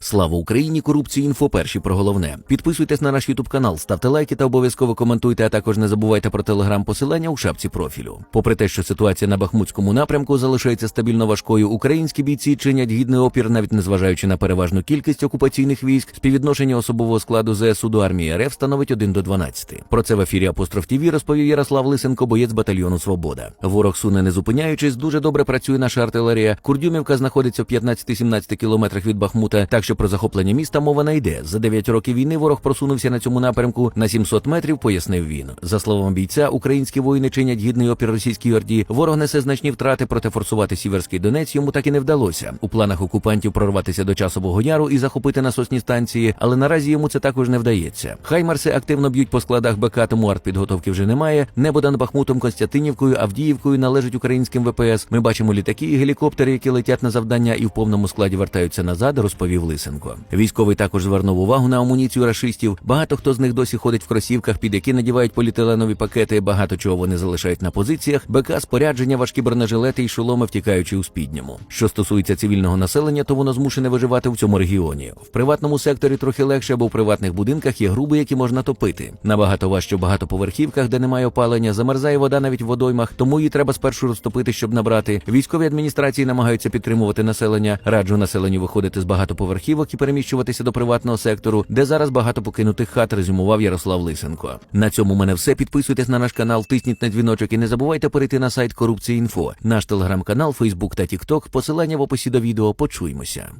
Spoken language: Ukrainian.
Слава Україні! Корупції інфо перші про головне. Підписуйтесь на наш Ютуб канал, ставте лайки та обов'язково коментуйте, а також не забувайте про телеграм-посилання у шапці профілю. Попри те, що ситуація на Бахмутському напрямку залишається стабільно важкою, українські бійці чинять гідний опір, навіть незважаючи на переважну кількість окупаційних військ, співвідношення особового складу ЗСУ до армії РФ становить 1 до 12. Про це в ефірі Апостроф ТІВІ розповів Ярослав Лисенко, боєць батальйону Свобода. Ворог суне не зупиняючись, дуже добре працює наша артилерія. Курдюмівка знаходиться в 15-17 кілометрах від Бахмута, так що про захоплення міста мова не йде. За 9 років війни ворог просунувся на цьому напрямку на 700 метрів, пояснив він. За словами бійця, українські воїни чинять гідний опір російській орді. Ворог несе значні втрати, проте форсувати Сіверський Донець йому так і не вдалося. У планах окупантів прорватися до часового яру і захопити насосні станції, але наразі йому це також не вдається. Хаймарси активно б'ють по складах БК, тому артпідготовки вже немає. Небо над Бахмутом, Константинівкою, Авдіївкою належить українським ВПС. Ми бачимо літаки і гелікоптери, які летять на завдання і в повному складі вертаються назад, розповів Лисенко. Військовий також звернув увагу на амуніцію рашистів. Багато хто з них досі ходить в кросівках, під які надівають поліетиленові пакети. Багато чого вони залишають на позиціях. БК, спорядження, важкі бронежилети і шоломи, втікаючи у спідньому. Що стосується цивільного населення, то воно змушене виживати в цьому регіоні. В приватному секторі трохи легше, бо в приватних будинках є груби, які можна топити. Набагато важче в багатоповерхівках, де немає опалення, замерзає вода навіть в водоймах, тому її треба спершу розтопити, щоб набрати. Військові адміністрації намагаються підтримувати населення. Раджу населенню виходити з багатоповерхівок і переміщуватися до приватного сектору, де зараз багато покинутих хат, резюмував Ярослав Лисенко. На цьому мене все. Підписуйтесь на наш канал, тисніть на дзвіночок і не забувайте перейти на сайт Корупції.Інфо, наш телеграм-канал, Фейсбук та Тікток. Посилання в описі до відео. Почуємося.